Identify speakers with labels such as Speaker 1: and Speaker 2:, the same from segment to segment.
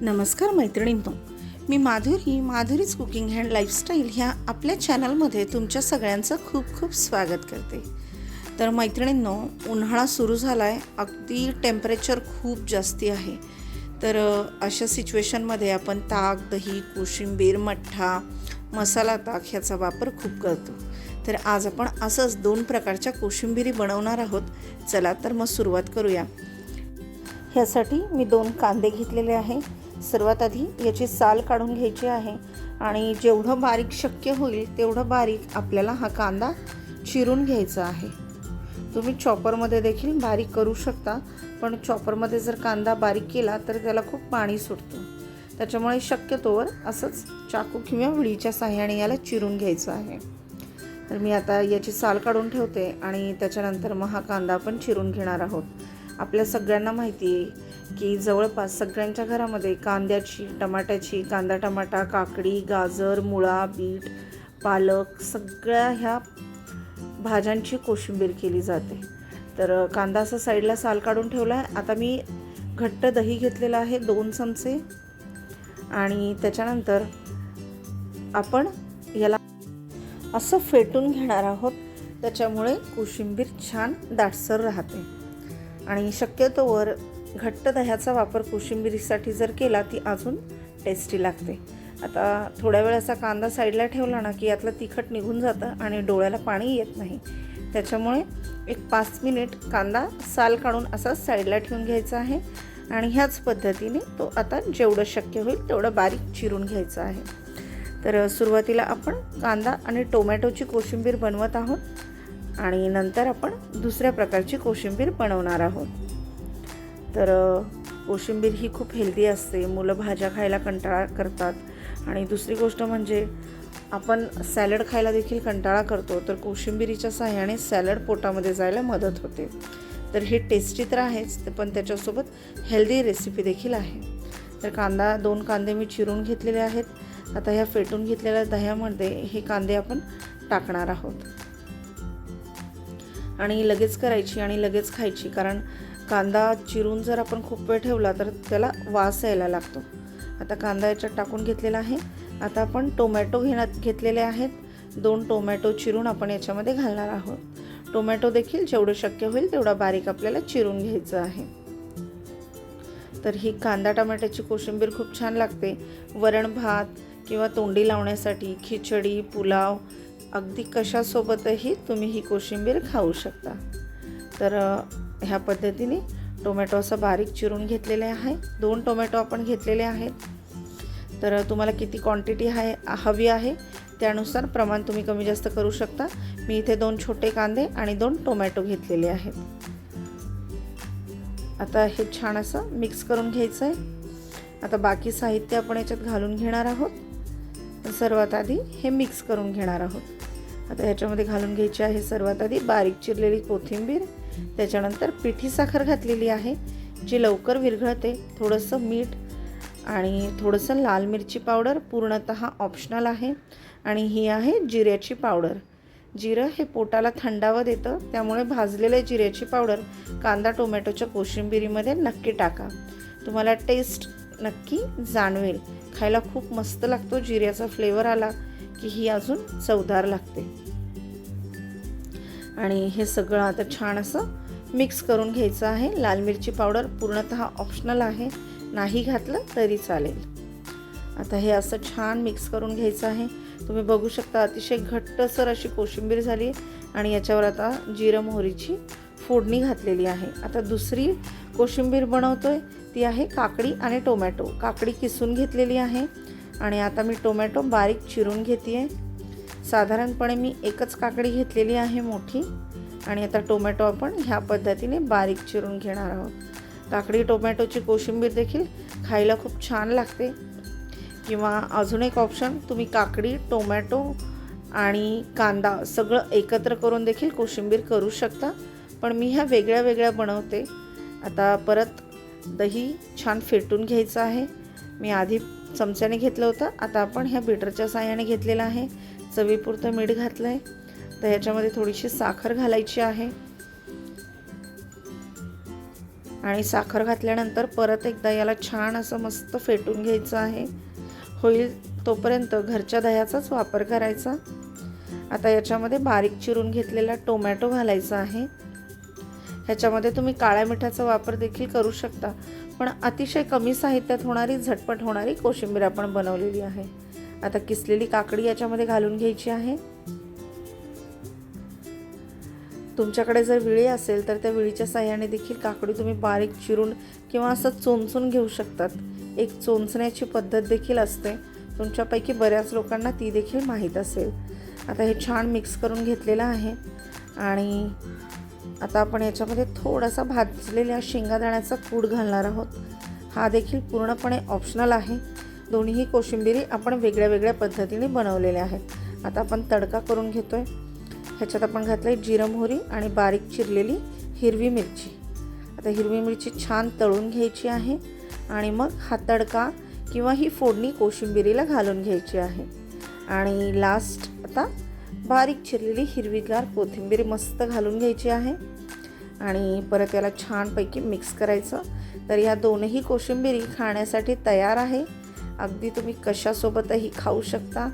Speaker 1: नमस्कार मैत्रिणींनो. मी माधुरी माधुरीच कुकिंग अँड लाईफस्टाईल ह्या आपल्या चॅनलमध्ये तुमच्या सगळ्यांचं खूप खूप स्वागत करते. तर मैत्रिणींनो उन्हाळा सुरू झाला आहे अगदी टेम्परेचर खूप जास्ती आहे. तर अशा सिच्युएशनमध्ये आपण ताक दही कोशिंबीर मठ्ठा मसाला ताक ह्याचा वापर खूप करतो. तर आज आपण असंच दोन प्रकारच्या कोशिंबिरी बनवणार आहोत. चला तर मग सुरुवात करूया. ह्यासाठी मी दोन कांदे घेतलेले आहे. सर्वात आधी याची साल काढून घ्यायची आहे आणि जेवढं बारीक शक्य होईल तेवढं बारीक आपल्याला हा कांदा चिरून घ्यायचा आहे. तुम्ही चॉपरमध्ये देखील बारीक करू शकता पण चॉपरमध्ये जर कांदा बारीक केला तर त्याला खूप पाणी सुटतं. त्याच्यामुळे शक्यतोवर असंच चाकू किंवा विळीच्या साह्याने याला चिरून घ्यायचं आहे. तर मी आता याची साल काढून ठेवते आणि त्याच्यानंतर मग हा कांदा आपण चिरून घेणार आहोत. आपल्या सगळ्यांना माहिती आहे की जवळपास सगळ्यांच्या घरामध्ये कांद्याची टमाट्याची कांदा टमाटा काकडी गाजर मुळा बीट पालक सगळ्या ह्या भाज्यांची कोशिंबीर केली जाते. तर कांदा असा साईडला साल काढून ठेवला आहे. आता मी घट्ट दही घेतलेलं आहे दोन चमचे. आणि त्याच्यानंतर आपण याला असं फेटून घेणार आहोत. त्याच्यामुळे कोशिंबीर छान दाटसर राहते. आणि शक्यतोवर घट्ट दह्याचा वापर कोशिंबिरीसाठी जर केला ती अजून टेस्टी लागते. आता थोड्या वेळ असा कांदा साईडला ठेवला ना की यातलं तिखट निघून जातं आणि डोळ्याला पाणी येत नाही. त्याच्यामुळे एक पाच मिनिट कांदा साल काढून असा साईडला ठेवून घ्यायचा आहे आणि ह्याच पद्धतीने तो आता जेवढं शक्य होईल तेवढं बारीक चिरून घ्यायचं आहे. तर सुरुवातीला आपण कांदा आणि टोमॅटोची कोशिंबीर बनवत आहोत आणि नंतर आपण दुसऱ्या प्रकारची कोशिंबीर बनवणार आहोत. तर कोशिंबीर ही खूप हेल्दी असते. मुलं भाज्या खायला कंटाळा करतात. आणि दुसरी गोष्ट म्हणजे आपण सॅलड खायला देखील कंटाळा करतो तर कोशिंबिरीच्या सहाय्याने सॅलड पोटामध्ये जायला मदत होते. तर हे टेस्टी तर आहेच पण त्याच्यासोबत हेल्दी रेसिपी देखील आहे. तर कांदा दोन कांदे मी चिरून घेतलेले आहेत. आता ह्या फेटून घेतलेल्या दह्यामध्ये हे कांदे आपण टाकणार आहोत. आणि लगेच करायची आणि लगेच खायची. कारण कांदा चिरून जर आपण खूप वेळ ठेवला तर त्याला वास यायला लागतो. आता कांदा याच्यात टाकून घेतलेला आहे. आता आपण टोमॅटो घेण्यात घेतलेले आहेत. दोन टोमॅटो चिरून आपण याच्यामध्ये घालणार आहोत. टोमॅटो देखील जेवढं शक्य होईल तेवढा बारीक आपल्याला चिरून घ्यायचं आहे. तर ही कांदा टमाट्याची कोशिंबीर खूप छान लागते. वरण भात किंवा तोंडी लावण्यासाठी खिचडी पुलाव अगदी कशासोबतही तुम्ही ही कोशिंबीर खाऊ शकता. तर ह्या पद्धतीने टोमॅटो असं बारीक चिरून घेतलेले आहे. दोन टोमॅटो आपण घेतलेले आहेत. तर तुम्हाला किती क्वांटिटी आहे हवी आहे त्यानुसार प्रमाण तुम्ही कमी जास्त करू शकता. मी इथे दोन छोटे कांदे आणि दोन टोमॅटो घेतलेले आहेत. आता हे छान असं मिक्स करून घ्यायचं आहे आता बाकी साहित्य आपण याच्यात घालून घेणार आहोत. सर्वात आधी हे मिक्स करून घेणार आहोत. आता ह्याच्यामध्ये घालून घ्यायची आहे सर्वात आधी बारीक चिरलेली कोथिंबीर त्याच्यानंतर पिठी साखर घातलेली आहे जी लवकर विरघळते थोडंसं मीठ आणि थोडंसं लाल मिरची पावडर पूर्णत ऑप्शनल आहे. आणि ही आहे जिऱ्याची पावडर. जिरं हे पोटाला थंडावं देतं त्यामुळे भाजलेल्या जिऱ्याची पावडर कांदा टोमॅटोच्या कोशिंबिरीमध्ये नक्की टाका. तुम्हाला टेस्ट नक्की जाणवेल. खायला खूप मस्त लागतो जिऱ्याचा फ्लेवर आला की ही अजून चवदार लागते. आणि हे सगळं आता छान असं मिक्स करून घ्यायचं आहे. लाल मिरची पावडर पूर्णतः ऑप्शनल आहे. नाही घातलं तरी चालेल. आता हे असं छान मिक्स करून घ्यायचं आहे. तुम्ही बघू शकता अतिशय घट्टसर अशी कोशिंबीर झाली आणि याच्यावर आता जिरं मोहरीची फोडणी घातलेली आहे. आता दुसरी कोशिंबीर बनवतोय. ती आहे काकडी आणि टोमॅटो. काकडी किसून घेतलेली आहे. आणि आता मी टोमॅटो बारीक चिरून घेते आहे साधारणपणे मी एकच काकडी घेतलेली आहे मोठी. आणि आता टोमॅटो आपण ह्या पद्धतीने बारीक चिरून घेणार आहोत. काकडी टोमॅटोची कोशिंबीर देखील खायला खूप छान लागते. किंवा अजून एक ऑप्शन तुम्ही काकडी टोमॅटो आणि कांदा सगळं एकत्र करून देखील कोशिंबीर करू शकता. पण मी ह्या वेगळ्या वेगळ्या बनवते. आता परत दही छान फेटून घ्यायचं आहे. मी आधी चमच्याने घेतलं होतं. आता आपण ह्या बीटरच्या साह्याने घेतलेलं आहे. चवीपुरतं मीठ घातलं आहे तर ह्याच्यामध्ये थोडीशी साखर घालायची आहे. आणि साखर घातल्यानंतर परत एकदा याला छान असं मस्त फेटून घ्यायचं आहे. होईल तोपर्यंत घरच्या दह्याचाच वापर करायचा. आता याच्यामध्ये बारीक चिरून घेतलेला टोमॅटो घालायचा आहे. ह्याच्यामध्ये तुम्ही काळ्या मिठाचा वापर देखील करू शकता. पण अतिशय कमी साहित्यात होणारी झटपट होणारी कोशिंबीर आपण बनवलेली आहे. आता किसलेली काकडी याच्यामध्ये घालून घ्यायची आहे. तुमच्याकडे जर विळी असेल तर त्या विळीच्या साह्याने देखील काकडी तुम्ही बारीक चिरून किंवा असं चोंचून घेऊ शकतात. एक चोंचण्याची पद्धत देखील असते. तुमच्यापैकी बऱ्याच लोकांना ती देखील माहीत असेल. आता हे छान मिक्स करून घेतलेलं आहे. आणि आता आपण याच्यामध्ये थोडासा भाजलेल्या शेंगादाण्याचा कूड घालणार आहोत. हा देखील पूर्णपणे ऑप्शनल आहे. दोन्हीही कोशिंबिरी आपण वेगळ्या वेगळ्या पद्धतीने बनवलेल्या आहेत. आता आपण तडका करून घेतो आहे ह्याच्यात आपण घातलं आहे जिरं मोहरी आणि बारीक चिरलेली हिरवी मिरची. आता हिरवी मिरची छान तळून घ्यायची आहे आणि मग हा तडका किंवा ही फोडणी कोशिंबिरीला घालून घ्यायची आहे. आणि लास्ट आता बारीक चिरलेली हिरवीगार कोथिंबीर मस्त घालून घ्यायची आहे. आणि परत याला छानपैकी मिक्स करायचं. तर ह्या दोनही कोशिंबिरी खाण्यासाठी तयार आहे. अगदी तुम्ही कशासोबतही खाऊ शकता.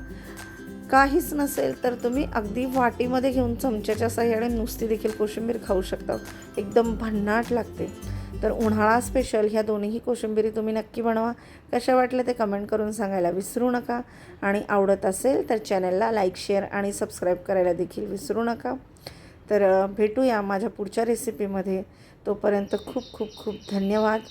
Speaker 1: काहीच नसेल तर तुम्ही अगदी वाटीमध्ये घेऊन चमच्याच्या सहाय्याने नुसती देखील कोशिंबीर खाऊ शकता. एकदम भन्नाट लागते. तर उन्हाळा स्पेशल ह्या दोन्हीही कोशिंबिरी तुम्ही नक्की बनवा. कशा वाटल्या ते कमेंट करून सांगायला विसरू नका. आणि आवडत असेल तर चॅनलला लाईक शेअर आणि सबस्क्राईब करायला देखील विसरू नका. तर भेटूया माझ्या पुढच्या रेसिपीमध्ये तोपर्यंत खूप खूप खूप धन्यवाद.